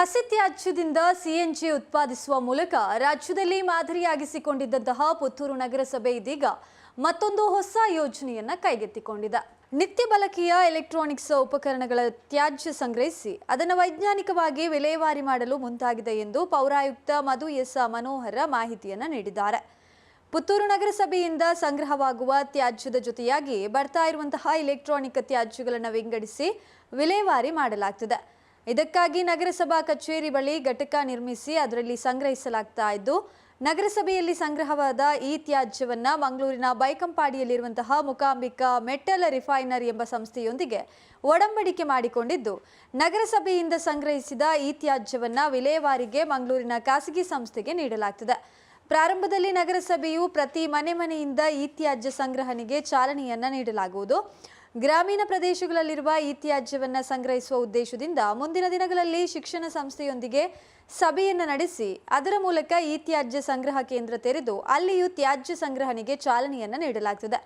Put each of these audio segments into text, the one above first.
ಹಸಿ ತ್ಯಾಜ್ಯದಿಂದ ಸಿಎನ್ಜಿ ಉತ್ಪಾದಿಸುವ ಮೂಲಕ ರಾಜ್ಯದಲ್ಲಿ ಮಾದರಿಯಾಗಿಸಿಕೊಂಡಿದ್ದಂತಹ ಪುತ್ತೂರು ನಗರಸಭೆ ಇದೀಗ ಮತ್ತೊಂದು ಹೊಸ ಯೋಜನೆಯನ್ನ ಕೈಗೆತ್ತಿಕೊಂಡಿದೆ. ನಿತ್ಯ ಬಳಕೆಯ ಎಲೆಕ್ಟ್ರಾನಿಕ್ಸ್ ಉಪಕರಣಗಳ ತ್ಯಾಜ್ಯ ಸಂಗ್ರಹಿಸಿ ಅದನ್ನು ವೈಜ್ಞಾನಿಕವಾಗಿ ವಿಲೇವಾರಿ ಮಾಡಲು ಮುಂದಾಗಿದೆ ಎಂದು ಪೌರಾಯುಕ್ತ ಮಧು ಎಸ್ ಮನೋಹರ ಮಾಹಿತಿಯನ್ನು ನೀಡಿದ್ದಾರೆ. ಪುತ್ತೂರು ನಗರಸಭೆಯಿಂದ ಸಂಗ್ರಹವಾಗುವ ತ್ಯಾಜ್ಯದ ಜೊತೆಯಾಗಿ ಬರ್ತಾ ಇರುವಂತಹ ಎಲೆಕ್ಟ್ರಾನಿಕ್ ತ್ಯಾಜ್ಯಗಳನ್ನು ವಿಂಗಡಿಸಿ ವಿಲೇವಾರಿ ಮಾಡಲಾಗ್ತದೆ. ಇದಕ್ಕಾಗಿ ನಗರಸಭಾ ಕಚೇರಿ ಬಳಿ ಘಟಕ ನಿರ್ಮಿಸಿ ಅದರಲ್ಲಿ ಸಂಗ್ರಹಿಸಲಾಗ್ತಾ ಇದ್ದು, ನಗರಸಭೆಯಲ್ಲಿ ಸಂಗ್ರಹವಾದ ಈ ತ್ಯಾಜ್ಯವನ್ನ ಮಂಗಳೂರಿನ ಬೈಕಂಪಾಡಿಯಲ್ಲಿರುವಂತಹ ಮುಕಾಂಬಿಕಾ ಮೆಟಲ್ ರಿಫೈನರಿ ಎಂಬ ಸಂಸ್ಥೆಯೊಂದಿಗೆ ಒಡಂಬಡಿಕೆ ಮಾಡಿಕೊಂಡಿದ್ದು, ನಗರಸಭೆಯಿಂದ ಸಂಗ್ರಹಿಸಿದ ಈ ತ್ಯಾಜ್ಯವನ್ನ ವಿಲೇವಾರಿಗೆ ಮಂಗಳೂರಿನ ಖಾಸಗಿ ಸಂಸ್ಥೆಗೆ ನೀಡಲಾಗ್ತದೆ. ಪ್ರಾರಂಭದಲ್ಲಿ ನಗರಸಭೆಯು ಪ್ರತಿ ಮನೆ ಮನೆಯಿಂದ ಈ ತ್ಯಾಜ್ಯ ಸಂಗ್ರಹಣೆಗೆ ಚಾಲನೆಯನ್ನು ನೀಡಲಾಗುವುದು. ಗ್ರಾಮೀಣ ಪ್ರದೇಶಗಳಲ್ಲಿರುವ ಈ ತ್ಯಾಜ್ಯವನ್ನ ಸಂಗ್ರಹಿಸುವ ಉದ್ದೇಶದಿಂದ ಮುಂದಿನ ದಿನಗಳಲ್ಲಿ ಶಿಕ್ಷಣ ಸಂಸ್ಥೆಯೊಂದಿಗೆ ಸಭೆಯನ್ನು ನಡೆಸಿ ಅದರ ಮೂಲಕ ಈ ತ್ಯಾಜ್ಯ ಸಂಗ್ರಹ ಕೇಂದ್ರ ತೆರೆದು ಅಲ್ಲಿಯೂ ತ್ಯಾಜ್ಯ ಸಂಗ್ರಹಣೆಗೆ ಚಾಲನೆಯನ್ನು ನೀಡಲಾಗುತ್ತದೆ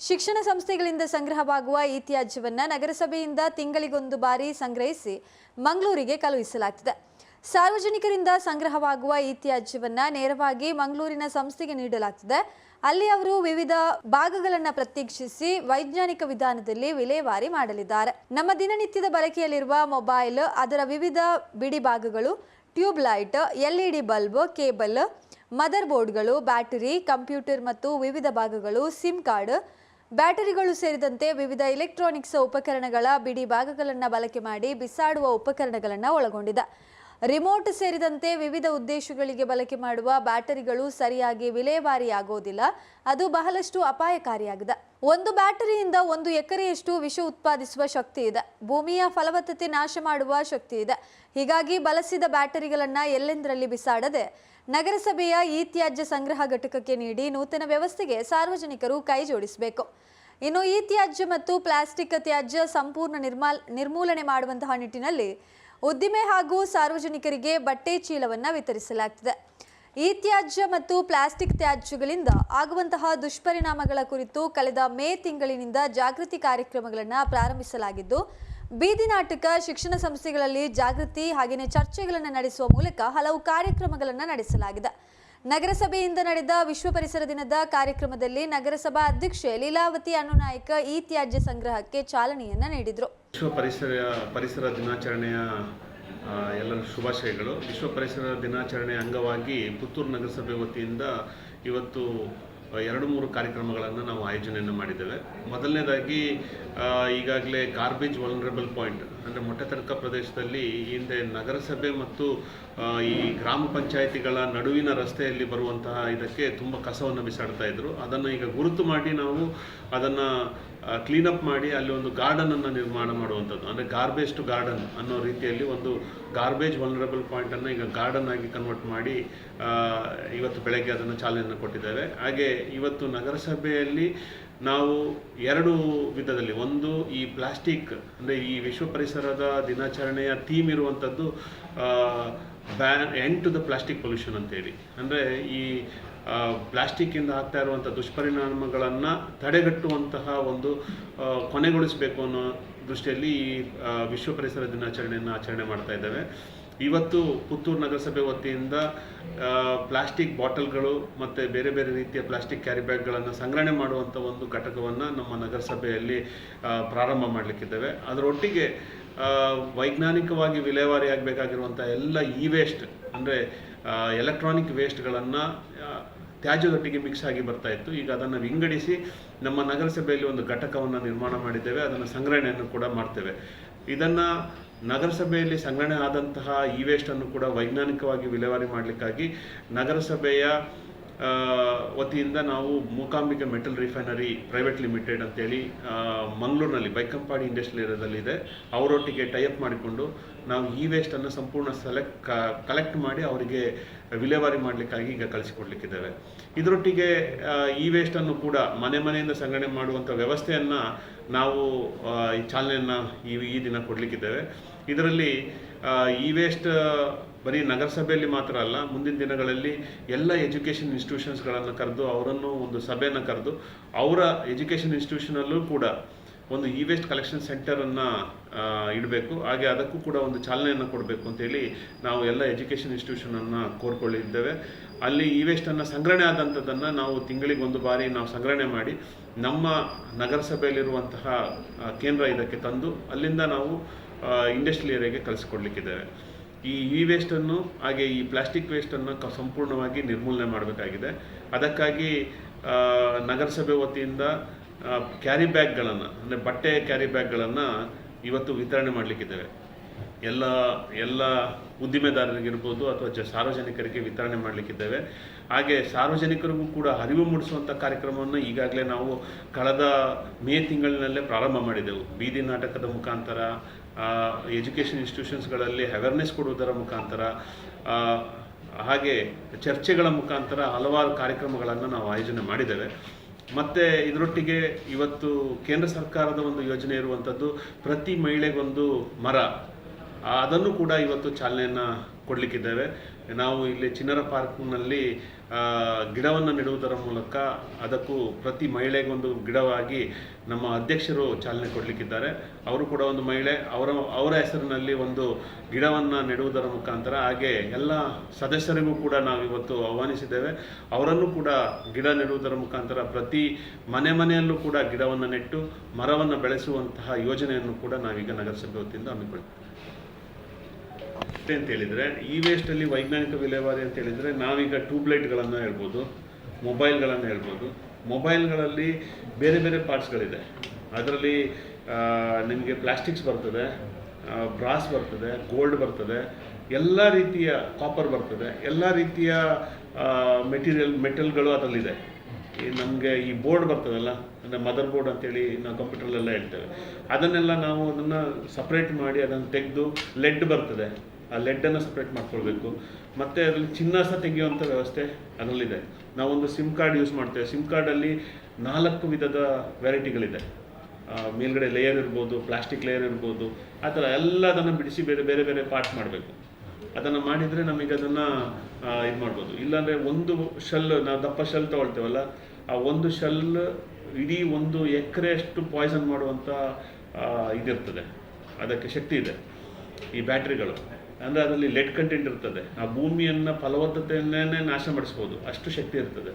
ಶಿಕ್ಷಣ ಸಂಸ್ಥೆಗಳಿಂದ ಸಂಗ್ರಹವಾಗುವ ಈ ತ್ಯಾಜ್ಯವನ್ನ ನಗರಸಭೆಯಿಂದ ತಿಂಗಳಿಗೊಂದು ಬಾರಿ ಸಂಗ್ರಹಿಸಿ ಮಂಗಳೂರಿಗೆ ಕಳುಹಿಸಲಾಗ್ತದೆ. ಸಾರ್ವಜನಿಕರಿಂದ ಸಂಗ್ರಹವಾಗುವ ಈ ತ್ಯಾಜ್ಯವನ್ನ ನೇರವಾಗಿ ಮಂಗಳೂರಿನ ಸಂಸ್ಥೆಗೆ ನೀಡಲಾಗ್ತದೆ. ಅಲ್ಲಿ ಅವರು ವಿವಿಧ ಭಾಗಗಳನ್ನು ಪ್ರತ್ಯೇಕಿಸಿ ವೈಜ್ಞಾನಿಕ ವಿಧಾನದಲ್ಲಿ ವಿಲೇವಾರಿ ಮಾಡಲಿದ್ದಾರೆ. ನಮ್ಮ ದಿನನಿತ್ಯದ ಬಳಕೆಯಲ್ಲಿರುವ ಮೊಬೈಲ್, ಅದರ ವಿವಿಧ ಬಿಡಿ ಭಾಗಗಳು, tube light LED bulb, cable, mother ಬೋರ್ಡ್ಗಳು, battery, computer ಮತ್ತು ವಿವಿಧ ಭಾಗಗಳು, ಸಿಮ್ ಕಾರ್ಡ್, ಬ್ಯಾಟರಿಗಳು ಸೇರಿದಂತೆ ವಿವಿಧ ಎಲೆಕ್ಟ್ರಾನಿಕ್ಸ್ ಉಪಕರಣಗಳ ಬಿಡಿ ಭಾಗಗಳನ್ನು ಬಳಕೆ ಮಾಡಿ ಬಿಸಾಡುವ ಉಪಕರಣಗಳನ್ನು ಒಳಗೊಂಡಿದೆ. ರಿಮೋಟ್ ಸೇರಿದಂತೆ ವಿವಿಧ ಉದ್ದೇಶಗಳಿಗೆ ಬಳಕೆ ಮಾಡುವ ಬ್ಯಾಟರಿಗಳು ಸರಿಯಾಗಿ ವಿಲೇವಾರಿಯಾಗೋದಿಲ್ಲ. ಅದು ಬಹಳಷ್ಟು ಅಪಾಯಕಾರಿಯಾಗಿದೆ. ಒಂದು ಬ್ಯಾಟರಿಯಿಂದ ಒಂದು ಎಕರೆಯಷ್ಟು ವಿಷ ಉತ್ಪಾದಿಸುವ ಶಕ್ತಿ ಇದೆ. ಭೂಮಿಯ ಫಲವತ್ತತೆ ನಾಶ ಮಾಡುವ ಶಕ್ತಿ ಇದೆ. ಹೀಗಾಗಿ ಬಳಸಿದ ಬ್ಯಾಟರಿಗಳನ್ನು ಎಲ್ಲೆಂದರಲ್ಲಿ ಬಿಸಾಡದೆ ನಗರಸಭೆಯ ಈ ತ್ಯಾಜ್ಯ ಸಂಗ್ರಹ ಘಟಕಕ್ಕೆ ನೀಡಿ ನೂತನ ವ್ಯವಸ್ಥೆಗೆ ಸಾರ್ವಜನಿಕರು ಕೈ ಜೋಡಿಸಬೇಕು. ಇನ್ನು ಈ ತ್ಯಾಜ್ಯ ಮತ್ತು ಪ್ಲಾಸ್ಟಿಕ್ ತ್ಯಾಜ್ಯ ಸಂಪೂರ್ಣ ನಿರ್ಮಾಲ್ ನಿರ್ಮೂಲನೆ ಮಾಡುವಂತಹ ನಿಟ್ಟಿನಲ್ಲಿ ಉದ್ದಿಮೆ ಹಾಗೂ ಸಾರ್ವಜನಿಕರಿಗೆ ಬಟ್ಟೆ ಚೀಲವನ್ನ ವಿತರಿಸಲಾಗ್ತಿದೆ. ಈ ತ್ಯಾಜ್ಯ ಮತ್ತು ಪ್ಲಾಸ್ಟಿಕ್ ತ್ಯಾಜ್ಯಗಳಿಂದ ಆಗುವಂತಹ ದುಷ್ಪರಿಣಾಮಗಳ ಕುರಿತು ಕಳೆದ ಮೇ ತಿಂಗಳಿನಿಂದ ಜಾಗೃತಿ ಕಾರ್ಯಕ್ರಮಗಳನ್ನು ಪ್ರಾರಂಭಿಸಲಾಗಿದ್ದು, ಬೀದಿ ನಾಟಕ, ಶಿಕ್ಷಣ ಸಂಸ್ಥೆಗಳಲ್ಲಿ ಜಾಗೃತಿ ಹಾಗೆಯೇ ಚರ್ಚೆಗಳನ್ನು ನಡೆಸುವ ಮೂಲಕ ಹಲವು ಕಾರ್ಯಕ್ರಮಗಳನ್ನು ನಡೆಸಲಾಗಿದೆ. ನಗರಸಭೆಯಿಂದ ನಡೆದ ವಿಶ್ವ ಪರಿಸರ ದಿನದ ಕಾರ್ಯಕ್ರಮದಲ್ಲಿ ನಗರಸಭಾ ಅಧ್ಯಕ್ಷೆ ಲೀಲಾವತಿ ಅಣ್ಣುನಾಯಕ ಈ ತ್ಯಾಜ್ಯ ಸಂಗ್ರಹಕ್ಕೆ ಚಾಲನೆಯನ್ನ ನೀಡಿದರು. ವಿಶ್ವ ಪರಿಸರ ಪರಿಸರ ದಿನಾಚರಣೆಯ ಎಲ್ಲರ ಶುಭಾಶಯಗಳು. ವಿಶ್ವ ಪರಿಸರ ದಿನಾಚರಣೆ ಅಂಗವಾಗಿ ಪುತ್ತೂರು ನಗರಸಭೆ ವತಿಯಿಂದ ಇವತ್ತು ಎರಡು ಮೂರು ಕಾರ್ಯಕ್ರಮಗಳನ್ನು ನಾವು ಆಯೋಜನೆಯನ್ನು ಮಾಡಿದ್ದೇವೆ. ಮೊದಲನೇದಾಗಿ ಈಗಾಗಲೇ ಗಾರ್ಬೇಜ್ ವಲ್ನರಬಲ್ ಪಾಯಿಂಟ್ ಅಂದರೆ ಮೊಟ್ಟೆತರ್ಕ ಪ್ರದೇಶದಲ್ಲಿ ಹಿಂದೆ ನಗರಸಭೆ ಮತ್ತು ಈ ಗ್ರಾಮ ಪಂಚಾಯಿತಿಗಳ ನಡುವಿನ ರಸ್ತೆಯಲ್ಲಿ ಬರುವಂತಹ ಇದಕ್ಕೆ ತುಂಬ ಕಸವನ್ನು ಬಿಸಾಡ್ತಾ ಇದ್ರು. ಅದನ್ನು ಈಗ ಗುರುತು ಮಾಡಿ ನಾವು ಅದನ್ನು ಕ್ಲೀನಪ್ ಮಾಡಿ ಅಲ್ಲಿ ಒಂದು ಗಾರ್ಡನನ್ನು ನಿರ್ಮಾಣ ಮಾಡುವಂಥದ್ದು. ಅಂದರೆ ಗಾರ್ಬೇಜ್ ಟು ಗಾರ್ಡನ್ ಅನ್ನೋ ರೀತಿಯಲ್ಲಿ ಒಂದು ಗಾರ್ಬೇಜ್ ವಲ್ನರಬಲ್ ಪಾಯಿಂಟನ್ನು ಈಗ ಗಾರ್ಡನ್ ಆಗಿ ಕನ್ವರ್ಟ್ ಮಾಡಿ ಇವತ್ತು ಬೆಳಗ್ಗೆ ಅದನ್ನು ಚಾಲನೆಯನ್ನು ಕೊಟ್ಟಿದ್ದೇವೆ. ಹಾಗೆ ಇವತ್ತು ನಗರಸಭೆಯಲ್ಲಿ ನಾವು ಎರಡು ವಿಧದಲ್ಲಿ, ಒಂದು ಈ ಪ್ಲಾಸ್ಟಿಕ್, ಅಂದರೆ ಈ ವಿಶ್ವ ಪರಿಸರದ ದಿನಾಚರಣೆಯ ಥೀಮ್ ಇರುವಂಥದ್ದು ban end to the plastic pollution ಅಂತೇಳಿ. ಅಂದರೆ ಈ ಪ್ಲಾಸ್ಟಿಕ್ಕಿಂದ ಆಗ್ತಾ ಇರುವಂಥ ದುಷ್ಪರಿಣಾಮಗಳನ್ನು ತಡೆಗಟ್ಟುವಂತಹ ಒಂದು ಕೊನೆಗೊಳಿಸಬೇಕು ಅನ್ನೋ ದೃಷ್ಟಿಯಲ್ಲಿ ಈ ವಿಶ್ವ ಪರಿಸರ ದಿನಾಚರಣೆಯನ್ನು ಆಚರಣೆ ಮಾಡ್ತಾ ಇದ್ದೇವೆ. ಇವತ್ತು ಪುತ್ತೂರು ನಗರಸಭೆ ವತಿಯಿಂದ ಪ್ಲಾಸ್ಟಿಕ್ ಬಾಟಲ್ಗಳು ಮತ್ತು ಬೇರೆ ಬೇರೆ ರೀತಿಯ ಪ್ಲಾಸ್ಟಿಕ್ ಕ್ಯಾರಿ ಬ್ಯಾಗ್ಗಳನ್ನು ಸಂಗ್ರಹಣೆ ಮಾಡುವಂಥ ಒಂದು ಘಟಕವನ್ನು ನಮ್ಮ ನಗರಸಭೆಯಲ್ಲಿ ಪ್ರಾರಂಭ ಮಾಡಲಿಕ್ಕಿದ್ದೇವೆ. ಅದರೊಟ್ಟಿಗೆ ವೈಜ್ಞಾನಿಕವಾಗಿ ವಿಲೇವಾರಿ ಆಗಬೇಕಾಗಿರುವಂಥ ಎಲ್ಲ ಇ ವೇಸ್ಟ್ ಅಂದರೆ ಎಲೆಕ್ಟ್ರಾನಿಕ್ ವೇಸ್ಟ್ಗಳನ್ನು ತ್ಯಾಜ್ಯದೊಟ್ಟಿಗೆ ಮಿಕ್ಸ್ ಆಗಿ ಬರ್ತಾ ಇತ್ತು. ಈಗ ಅದನ್ನು ವಿಂಗಡಿಸಿ ನಮ್ಮ ನಗರಸಭೆಯಲ್ಲಿ ಒಂದು ಘಟಕವನ್ನು ನಿರ್ಮಾಣ ಮಾಡಿದ್ದೇವೆ. ಅದನ್ನು ಸಂಗ್ರಹಣೆಯನ್ನು ಕೂಡ ಮಾಡ್ತೇವೆ. ಇದನ್ನು ನಗರಸಭೆಯಲ್ಲಿ ಸಂಗ್ರಹಣೆ ಆದಂತಹ ಈ ವೇಸ್ಟನ್ನು ಕೂಡ ವೈಜ್ಞಾನಿಕವಾಗಿ ವಿಲೇವಾರಿ ಮಾಡಲಿಕ್ಕಾಗಿ ನಗರಸಭೆಯ ವತಿಯಿಂದ ನಾವು Mookambike metal refinery private limited ಅಂತೇಳಿ ಮಂಗಳೂರಿನಲ್ಲಿ, ಬೈಕಂಪಾಡಿ ಇಂಡಸ್ಟ್ರಿಯಲ್ ಏರಿಯಾದಲ್ಲಿದೆ. ಅವರೊಟ್ಟಿಗೆ ಟೈಅಪ್ ಮಾಡಿಕೊಂಡು ನಾವು ಈ ವೇಸ್ಟನ್ನು ಸಂಪೂರ್ಣ ಸೆಲೆಕ್ಟ್ ಕಲೆಕ್ಟ್ ಮಾಡಿ ಅವರಿಗೆ ವಿಲೇವಾರಿ ಮಾಡಲಿಕ್ಕಾಗಿ ಈಗ ಕಳಿಸಿಕೊಡ್ಲಿಕ್ಕಿದ್ದೇವೆ. ಇದರೊಟ್ಟಿಗೆ ಈ ವೇಸ್ಟನ್ನು ಕೂಡ ಮನೆ ಮನೆಯಿಂದ ಸಂಗ್ರಹಣೆ ಮಾಡುವಂಥ ವ್ಯವಸ್ಥೆಯನ್ನು ನಾವು ಈ ಚಾಲನೆಯನ್ನು ಈ ಈ ದಿನ ಕೊಡಲಿಕ್ಕಿದ್ದೇವೆ. ಇದರಲ್ಲಿ ಈ ವೇಸ್ಟ್ ಬರೀ ನಗರಸಭೆಯಲ್ಲಿ ಮಾತ್ರ ಅಲ್ಲ, ಮುಂದಿನ ದಿನಗಳಲ್ಲಿ ಎಲ್ಲ ಎಜುಕೇಷನ್ ಇನ್ಸ್ಟಿಟ್ಯೂಷನ್ಸ್ಗಳನ್ನು ಕರೆದು, ಅವರನ್ನು ಒಂದು ಸಭೆಯನ್ನು ಕರೆದು, ಅವರ ಎಜುಕೇಷನ್ ಇನ್ಸ್ಟಿಟ್ಯೂಷನಲ್ಲೂ ಕೂಡ ಒಂದು ಇ ವೇಸ್ಟ್ ಕಲೆಕ್ಷನ್ ಸೆಂಟರನ್ನು ಇಡಬೇಕು. ಹಾಗೆ ಅದಕ್ಕೂ ಕೂಡ ಒಂದು ಚಾಲನೆಯನ್ನು ಕೊಡಬೇಕು ಅಂತೇಳಿ ನಾವು ಎಲ್ಲ ಎಜುಕೇಷನ್ ಇನ್ಸ್ಟಿಟ್ಯೂಷನನ್ನು ಕೋರ್ಕೊಳ್ಳಿದ್ದೇವೆ. ಅಲ್ಲಿ ಇ ವೇಸ್ಟನ್ನು ಸಂಗ್ರಹಣೆ ಆದಂಥದ್ದನ್ನು ನಾವು ತಿಂಗಳಿಗೆ ಒಂದು ಬಾರಿ ನಾವು ಸಂಗ್ರಹಣೆ ಮಾಡಿ ನಮ್ಮ ನಗರಸಭೆಯಲ್ಲಿರುವಂತಹ ಕೇಂದ್ರ ಇದಕ್ಕೆ ತಂದು ಅಲ್ಲಿಂದ ನಾವು ಇಂಡಸ್ಟ್ರಿಯಲ್ ಏರಿಯಾಗೆ ಕಳಿಸ್ಕೊಡ್ಲಿಕ್ಕಿದ್ದೇವೆ ಈ ಇ ವೇಸ್ಟನ್ನು ಹಾಗೆ ಈ ಪ್ಲಾಸ್ಟಿಕ್ ವೇಸ್ಟನ್ನು ಕ, ಸಂಪೂರ್ಣವಾಗಿ ನಿರ್ಮೂಲನೆ ಮಾಡಬೇಕಾಗಿದೆ. ಅದಕ್ಕಾಗಿ ನಗರಸಭೆ ವತಿಯಿಂದ ಕ್ಯಾರಿ ಬ್ಯಾಗ್ಗಳನ್ನು ಅಂದರೆ ಬಟ್ಟೆ ಕ್ಯಾರಿ ಬ್ಯಾಗ್ಗಳನ್ನು ಇವತ್ತು ವಿತರಣೆ ಮಾಡಲಿಕ್ಕಿದ್ದೇವೆ. ಎಲ್ಲ ಎಲ್ಲ ಉದ್ದಿಮೆದಾರರಿಗಿರ್ಬೋದು ಅಥವಾ ಜ, ಸಾರ್ವಜನಿಕರಿಗೆ ವಿತರಣೆ ಮಾಡಲಿಕ್ಕಿದ್ದೇವೆ. ಹಾಗೆ ಸಾರ್ವಜನಿಕರಿಗೂ ಕೂಡ ಅರಿವು ಮೂಡಿಸುವಂಥ ಕಾರ್ಯಕ್ರಮವನ್ನು ಈಗಾಗಲೇ ನಾವು ಕಳೆದ ಮೇ ತಿಂಗಳಿನಲ್ಲೇ ಪ್ರಾರಂಭ ಮಾಡಿದೆವು. ಬೀದಿ ನಾಟಕದ ಮುಖಾಂತರ ಎಜುಕೇಷನ್ ಇನ್ಸ್ಟಿಟ್ಯೂಷನ್ಸ್ಗಳಲ್ಲಿ ಅವೇರ್ನೆಸ್ ಕೊಡುವುದರ ಮುಖಾಂತರ ಹಾಗೆ ಚರ್ಚೆಗಳ ಮುಖಾಂತರ ಹಲವಾರು ಕಾರ್ಯಕ್ರಮಗಳನ್ನು ನಾವು ಆಯೋಜನೆ ಮಾಡಿದ್ದೇವೆ. ಮತ್ತು ಇದರೊಟ್ಟಿಗೆ ಇವತ್ತು ಕೇಂದ್ರ ಸರ್ಕಾರದ ಒಂದು ಯೋಜನೆ ಇರುವಂಥದ್ದು ಪ್ರತಿ ಮಹಿಳೆಗೊಂದು ಮರ. ಅದನ್ನು ಕೂಡ ಇವತ್ತು ಚಾಲನೆಯನ್ನು ಕೊಡಲಿಕ್ಕಿದ್ದೇವೆ. ನಾವು ಇಲ್ಲಿ ಚಿನ್ನರ ಪಾರ್ಕ್ನಲ್ಲಿ ಗಿಡವನ್ನು ನೆಡುವುದರ ಮೂಲಕ ಅದಕ್ಕೂ ಪ್ರತಿ ಮಹಿಳೆಗೊಂದು ಗಿಡವಾಗಿ ನಮ್ಮ ಅಧ್ಯಕ್ಷರು ಚಾಲನೆ ಕೊಡಲಿಕ್ಕಿದ್ದಾರೆ. ಅವರು ಕೂಡ ಒಂದು ಮಹಿಳೆ, ಅವರ ಅವರ ಹೆಸರಿನಲ್ಲಿ ಒಂದು ಗಿಡವನ್ನು ನೆಡುವುದರ ಮುಖಾಂತರ ಹಾಗೆ ಎಲ್ಲ ಸದಸ್ಯರಿಗೂ ಕೂಡ ನಾವು ಇವತ್ತು ಆಹ್ವಾನಿಸಿದ್ದೇವೆ. ಅವರನ್ನು ಕೂಡ ಗಿಡ ನೆಡುವುದರ ಮುಖಾಂತರ ಪ್ರತಿ ಮನೆ ಮನೆಯಲ್ಲೂ ಕೂಡ ಗಿಡವನ್ನು ನೆಟ್ಟು ಮರವನ್ನು ಬೆಳೆಸುವಂತಹ ಯೋಜನೆಯನ್ನು ಕೂಡ ನಾವೀಗ ನಗರಸಭೆ ವತಿಯಿಂದ ಹಮ್ಮಿಕೊಳ್ತೀವಿ ಅಂತ ಹೇಳಿದರೆ, ಈ ವೇಸ್ಟಲ್ಲಿ ವೈಜ್ಞಾನಿಕ ವಿಲೇವಾರಿ ಅಂತ ಹೇಳಿದರೆ, ನಾವೀಗ ಟ್ಯೂಬ್ಲೈಟ್ಗಳನ್ನು ಹೇಳ್ಬೋದು, ಮೊಬೈಲ್ಗಳನ್ನು ಹೇಳ್ಬೋದು. ಮೊಬೈಲ್ಗಳಲ್ಲಿ ಬೇರೆ ಬೇರೆ ಪಾರ್ಟ್ಸ್ಗಳಿದೆ. ಅದರಲ್ಲಿ ನಿಮಗೆ ಪ್ಲಾಸ್ಟಿಕ್ಸ್ ಬರ್ತದೆ ಬ್ರಾಸ್ ಬರ್ತದೆ, ಗೋಲ್ಡ್ ಬರ್ತದೆ, ಎಲ್ಲ ರೀತಿಯ ಕಾಪರ್ ಬರ್ತದೆ, ಎಲ್ಲ ರೀತಿಯ ಮೆಟೀರಿಯಲ್ ಮೆಟಲ್ಗಳು ಅದರಲ್ಲಿದೆ. ನಮಗೆ ಈ ಬೋರ್ಡ್ ಬರ್ತದಲ್ಲ, ಅಂದರೆ ಮದರ್ ಬೋರ್ಡ್ ಅಂತೇಳಿ ನಾವು ಕಂಪ್ಯೂಟರ್ಲೆಲ್ಲ ಹೇಳ್ತೇವೆ. ಅದನ್ನೆಲ್ಲ ನಾವು ಅದನ್ನು ಸಪ್ರೇಟ್ ಮಾಡಿ ಅದನ್ನು ತೆಗೆದು ಲೆಡ್ ಬರ್ತದೆ. ಆ ಲೆಡ್ಡನ್ನು ಸಪ್ರೇಟ್ ಮಾಡ್ಕೊಳ್ಬೇಕು. ಮತ್ತು ಅದರಲ್ಲಿ ಚಿನ್ನ ಸಹ ತೆಗೆಯುವಂಥ ವ್ಯವಸ್ಥೆ ಅದರಲ್ಲಿದೆ. ನಾವೊಂದು ಸಿಮ್ ಕಾರ್ಡ್ ಯೂಸ್ ಮಾಡ್ತೇವೆ. ಸಿಮ್ ಕಾರ್ಡಲ್ಲಿ ನಾಲ್ಕು ವಿಧದ ವೆರೈಟಿಗಳಿದೆ. ಮೇಲ್ಗಡೆ ಲೇಯರ್ ಇರ್ಬೋದು ಪ್ಲಾಸ್ಟಿಕ್ ಲೇಯರ್ ಇರ್ಬೋದು, ಆ ಥರ ಎಲ್ಲ ಅದನ್ನು ಬಿಡಿಸಿ ಬೇರೆ ಬೇರೆ ಬೇರೆ ಪಾರ್ಟ್ ಮಾಡಬೇಕು. ಅದನ್ನು ಮಾಡಿದರೆ ನಮಗೆ ಅದನ್ನು ಇದು ಮಾಡ್ಬೋದು. ಇಲ್ಲಾಂದರೆ ಒಂದು ಶೆಲ್ ನಾವು ದಪ್ಪ ಶೆಲ್ ತೊಗೊಳ್ತೇವಲ್ಲ, ಆ ಒಂದು ಶೆಲ್ ಇಡೀ ಒಂದು ಎಕರೆಯಷ್ಟು ಪಾಯ್ಸನ್ ಮಾಡುವಂಥ ಇದಿರ್ತದೆ. ಅದಕ್ಕೆ ಶಕ್ತಿ ಇದೆ. ಈ ಬ್ಯಾಟ್ರಿಗಳು ಅಂದರೆ ಅದರಲ್ಲಿ ಲೆಡ್ ಕಂಟೆಂಟ್ ಇರ್ತದೆ. ಆ ಭೂಮಿಯನ್ನು ಫಲವತ್ತತೆಯನ್ನೇ ನಾಶ ಮಾಡಿಸ್ಬೋದು. ಅಷ್ಟು ಶಕ್ತಿ ಇರ್ತದೆ.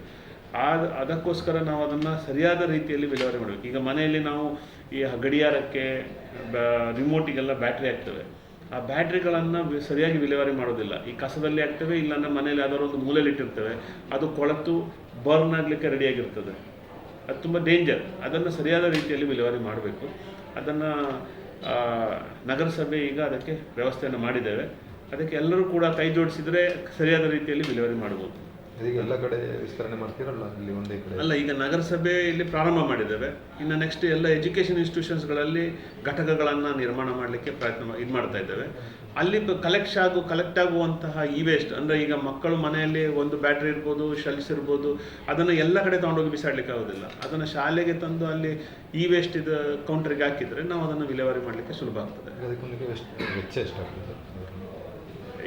ಆ ಅದಕ್ಕೋಸ್ಕರ ನಾವು ಅದನ್ನು ಸರಿಯಾದ ರೀತಿಯಲ್ಲಿ ವಿಲೇವಾರಿ ಮಾಡಬೇಕು. ಈಗ ಮನೆಯಲ್ಲಿ ನಾವು ಈ ಗಡಿಯಾರಕ್ಕೆ ರಿಮೋಟಿಗೆಲ್ಲ ಬ್ಯಾಟ್ರಿ ಆಗ್ತವೆ. ಆ ಬ್ಯಾಟ್ರಿಗಳನ್ನು ಸರಿಯಾಗಿ ವಿಲೇವಾರಿ ಮಾಡೋದಿಲ್ಲ. ಈ ಕಸದಲ್ಲಿ ಹಾಕ್ತೇವೆ ನಮ್ಮ ಮನೆಯಲ್ಲಿ ಯಾವ್ದಾದ್ರು ಒಂದು ಮೂಲೆಯಲ್ಲಿ ಇಟ್ಟಿರ್ತೇವೆ. ಅದು ಕೊಳೆತು ಬರ್ನ್ ಆಗಲಿಕ್ಕೆ ರೆಡಿಯಾಗಿರ್ತದೆ ಅದು ತುಂಬ ಡೇಂಜರ್ ಅದನ್ನು ಸರಿಯಾದ ರೀತಿಯಲ್ಲಿ ವಿಲೇವಾರಿ ಮಾಡಬೇಕು. ಅದನ್ನು ನಗರಸಭೆ ಈಗ ಅದಕ್ಕೆ ವ್ಯವಸ್ಥೆಯನ್ನು ಮಾಡಿದ್ದೇವೆ. ಅದಕ್ಕೆ ಎಲ್ಲರೂ ಕೂಡ ಕೈ ಜೋಡಿಸಿದರೆ ಸರಿಯಾದ ರೀತಿಯಲ್ಲಿ ವಿಲೇವಾರಿ ಮಾಡ್ಬೋದು ಈಗ ಎಲ್ಲ ಕಡೆ ವಿಸ್ತರಣೆ ಮಾಡ್ತೀರಲ್ಲ ಇಲ್ಲಿ ಒಂದೇ ಕಡೆ? ಅಲ್ಲ ಈಗ ನಗರಸಭೆ ಇಲ್ಲಿ ಪ್ರಾರಂಭ ಮಾಡಿದ್ದೇವೆ. ಇನ್ನು ನೆಕ್ಸ್ಟ್ ಎಲ್ಲ ಎಜುಕೇಷನ್ ಇನ್ಸ್ಟಿಟ್ಯೂಷನ್ಸ್ಗಳಲ್ಲಿ ಘಟಕಗಳನ್ನು ನಿರ್ಮಾಣ ಮಾಡಲಿಕ್ಕೆ ಪ್ರಯತ್ನ ಇದು ಮಾಡ್ತಾ ಇದ್ದೇವೆ. ಅಲ್ಲಿ ಕಲೆಕ್ಟ್ ಆಗು ಕಲೆಕ್ಟ್ ಆಗುವಂತಹ ಇ ವೇಸ್ಟ್ ಅಂದರೆ ಈಗ ಮಕ್ಕಳು ಮನೆಯಲ್ಲಿ ಒಂದು ಬ್ಯಾಟ್ರಿ ಇರ್ಬೋದು ಶೆಲ್ಸ್ ಇರ್ಬೋದು ಅದನ್ನು ಎಲ್ಲ ಕಡೆ ತೊಗೊಂಡೋಗಿ ಬಿಸಾಡ್ಲಿಕ್ಕೆ ಆಗೋದಿಲ್ಲ. ಅದನ್ನು ಶಾಲೆಗೆ ತಂದು ಅಲ್ಲಿ ಇ ವೇಸ್ಟ್ ಇದು ಕೌಂಟ್ರಿಗೆ ಹಾಕಿದರೆ ನಾವು ಅದನ್ನು ವಿಲೇವಾರಿ ಮಾಡಲಿಕ್ಕೆ ಸುಲಭ ಆಗ್ತದೆ. ವೆಚ್ಚ ಎಷ್ಟಾಗ್ತದೆ?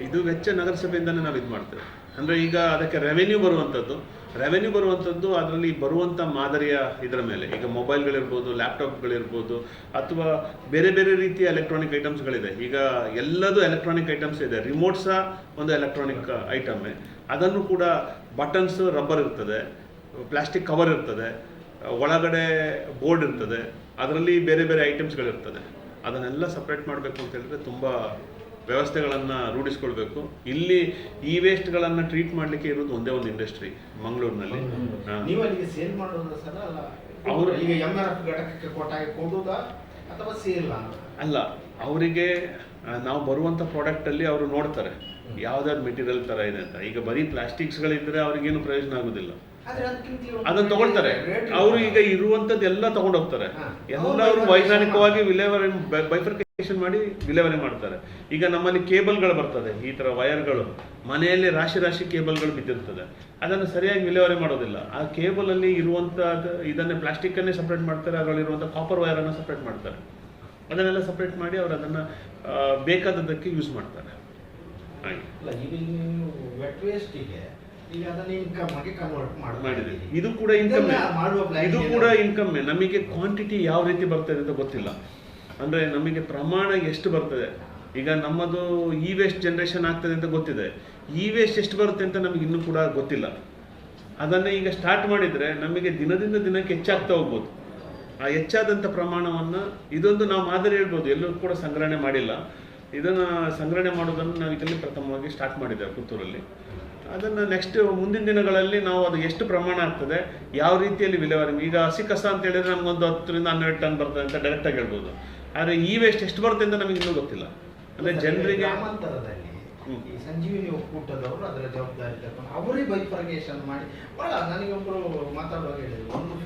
ಇದು ವೆಚ್ಚ ನಗರಸಭೆಯಿಂದಲೇ ನಾವು ಇದು ಮಾಡ್ತೇವೆ ಅಂದರೆ ಈಗ ಅದಕ್ಕೆ ರೆವೆನ್ಯೂ ಬರುವಂಥದ್ದು. ರೆವೆನ್ಯೂ ಬರುವಂಥದ್ದು ಅದರಲ್ಲಿ ಬರುವಂಥ ಮಾದರಿಯ ಇದರ ಮೇಲೆ. ಈಗ ಮೊಬೈಲ್ಗಳಿರ್ಬೋದು ಲ್ಯಾಪ್ಟಾಪ್ಗಳಿರ್ಬೋದು ಅಥವಾ ಬೇರೆ ಬೇರೆ ರೀತಿಯ ಎಲೆಕ್ಟ್ರಾನಿಕ್ ಐಟಮ್ಸ್ಗಳಿದೆ ಈಗ ಎಲ್ಲದೂ ಎಲೆಕ್ಟ್ರಾನಿಕ್ ಐಟಮ್ಸ್ ಇದೆ. ರಿಮೋಟ್ ಸಹ ಒಂದು ಎಲೆಕ್ಟ್ರಾನಿಕ್ ಐಟಮ್ಮೇ ಅದನ್ನು ಕೂಡ ಬಟನ್ಸ್ ರಬ್ಬರ್ ಇರ್ತದೆ. ಪ್ಲಾಸ್ಟಿಕ್ ಕವರ್ ಇರ್ತದೆ. ಒಳಗಡೆ ಬೋರ್ಡ್ ಇರ್ತದೆ. ಅದರಲ್ಲಿ ಬೇರೆ ಬೇರೆ ಐಟಮ್ಸ್ಗಳಿರ್ತದೆ ಅದನ್ನೆಲ್ಲ ಸಪ್ರೇಟ್ ಮಾಡಬೇಕು ಅಂತ ಹೇಳಿದ್ರೆ ತುಂಬ ವ್ಯವಸ್ಥೆಗಳನ್ನು ರೂಢಿಸ್ಕೊಳ್ಬೇಕು. ಇಲ್ಲಿ ಈ ವೇಸ್ಟ್ಗಳನ್ನು ಟ್ರೀಟ್ ಮಾಡಲಿಕ್ಕೆ ಇರೋದು ಒಂದೇ ಒಂದು ಇಂಡಸ್ಟ್ರಿ ಮಂಗಳೂರಿನಲ್ಲಿ. ಅವರು ಈಗ ಎಂ ಆರ್ ಎಫ್ ಘಟಕಕ್ಕೆ ಕೊಟ್ಟಾಗ ಕೊಡುವುದಾ ಅಥವಾ ಸೇಲ್ ಅಲ್ಲ ಅವರಿಗೆ ನಾವು ಬರುವಂಥ ಪ್ರಾಡಕ್ಟಲ್ಲಿ ಅವರು ನೋಡ್ತಾರೆ. ಯಾವ್ದಾದ್ರು ಮೆಟೀರಿಯಲ್ ಥರ ಇದೆ ಅಂತ. ಈಗ ಬರೀ ಪ್ಲಾಸ್ಟಿಕ್ಸ್ಗಳಿದ್ರೆ ಅವ್ರಿಗೇನು ಪ್ರಯೋಜನ ಆಗೋದಿಲ್ಲ. ಅದನ್ನು ತಗೊಳ್ತಾರೆ. ಅವ್ರು ಈಗ ಇರುವಂಥದ್ದು ಎಲ್ಲ ತಗೊಂಡೋಗ್ತಾರೆ. ಎಲ್ಲ ಎಲ್ಲರೂ ವೈಜ್ಞಾನಿಕವಾಗಿ ವಿಲೇವಾರಿ ಬೈಫರ್ಕೇಶನ್ ಮಾಡಿ ವಿಲೇವಾರಿ ಮಾಡ್ತಾರೆ. ಈಗ ನಮ್ಮಲ್ಲಿ ಕೇಬಲ್ಗಳು ಬರ್ತದೆ ಈ ಥರ ವೈರ್ಗಳು ಮನೆಯಲ್ಲಿ ರಾಶಿ ರಾಶಿ ಕೇಬಲ್ಗಳು ಬಿದ್ದಿರ್ತದೆ. ಅದನ್ನು ಸರಿಯಾಗಿ ವಿಲೇವಾರಿ ಮಾಡೋದಿಲ್ಲ. ಆ ಕೇಬಲಲ್ಲಿ ಇರುವಂಥ ಇದನ್ನೇ ಪ್ಲಾಸ್ಟಿಕ್ಕನ್ನೇ ಸಪ್ರೇಟ್ ಮಾಡ್ತಾರೆ ಅದರಲ್ಲಿರುವಂಥ ಕಾಪರ್ ವೈರನ್ನು ಸಪ್ರೇಟ್ ಮಾಡ್ತಾರೆ. ಅದನ್ನೆಲ್ಲ ಸಪ್ರೇಟ್ ಮಾಡಿ ಅವರು ಅದನ್ನು ಬೇಕಾದದ್ದಕ್ಕೆ ಯೂಸ್ ಮಾಡ್ತಾರೆ. ಈಗ ಇದು ಕೂಡ ಇನ್ಕಮ್ ಇದು ಕೂಡ ಇನ್ಕಮ್ ನಮಗೆ ಕ್ವಾಂಟಿಟಿ ಯಾವ ರೀತಿ ಬರ್ತದೆ ಅಂತ ಗೊತ್ತಿಲ್ಲ. ಅಂದ್ರೆ ನಮಗೆ ಪ್ರಮಾಣ ಎಷ್ಟು ಬರ್ತದೆ? ಈಗ ನಮ್ಮದು ಇ ವೇಸ್ಟ್ ಜನರೇಷನ್ ಆಗ್ತದೆ ಅಂತ ಗೊತ್ತಿದೆ. ಇ ವೇಸ್ಟ್ ಎಷ್ಟು ಬರುತ್ತೆ ಅಂತ ನಮಗೆ ಇನ್ನೂ ಕೂಡ ಗೊತ್ತಿಲ್ಲ. ಅದನ್ನು ಈಗ ಸ್ಟಾರ್ಟ್ ಮಾಡಿದರೆ ನಮಗೆ ದಿನದಿಂದ ದಿನಕ್ಕೆ ಹೆಚ್ಚಾಗ್ತಾ ಹೋಗ್ಬೋದು. ಆ ಹೆಚ್ಚಾದಂಥ ಪ್ರಮಾಣವನ್ನು ಇದೊಂದು ನಾವು ಮಾದರಿ ಹೇಳ್ಬೋದು. ಎಲ್ಲೂ ಕೂಡ ಸಂಗ್ರಹಣೆ ಮಾಡಿಲ್ಲ. ಇದನ್ನು ಸಂಗ್ರಹಣೆ ಮಾಡೋದನ್ನು ನಾವು ಇದರಲ್ಲಿ ಪ್ರಥಮವಾಗಿ ಸ್ಟಾರ್ಟ್ ಮಾಡಿದ್ದೇವೆ ಪುತ್ತೂರಲ್ಲಿ. ಅದನ್ನು ನೆಕ್ಸ್ಟ್ ಮುಂದಿನ ದಿನಗಳಲ್ಲಿ ನಾವು ಅದು ಎಷ್ಟು ಪ್ರಮಾಣ ಆಗ್ತದೆ, ಯಾವ ರೀತಿಯಲ್ಲಿ ವಿಲೇವಾರಿ. ಈಗ ಹಸಿ ಕಸ ಅಂತ ಹೇಳಿದ್ರೆ ನಮಗೊಂದು ಹತ್ತರಿಂದ ಹನ್ನೆರಡು ಟನ್ ಬರ್ತದೆ ಅಂತ ಡೈರೆಕ್ಟಾಗಿ ಹೇಳ್ಬೋದು. ಆದರೆ ಈ ವೇಸ್ಟ್ ಎಷ್ಟು ಬರುತ್ತೆ ಅಂತ ನಮಗೆ ಇನ್ನೂ ಗೊತ್ತಿಲ್ಲ. ಅಂದರೆ ಜನರಿಗೆ ಈ ಸಂಜೀವಿನಿ ಒಕ್ಕೂಟದವರು ಅದರ ಜವಾಬ್ದಾರಿ ತಗೊಂಡು ಅವರೇ ಬೈಫರ್ಗೇಷನ್ ಮಾಡಿ ಒಳ್ಳೆ ನನಗೊಬ್ಬರು ಮಾತಾಡುವಾಗ ಹೇಳಿದ್ರು ಒಂದು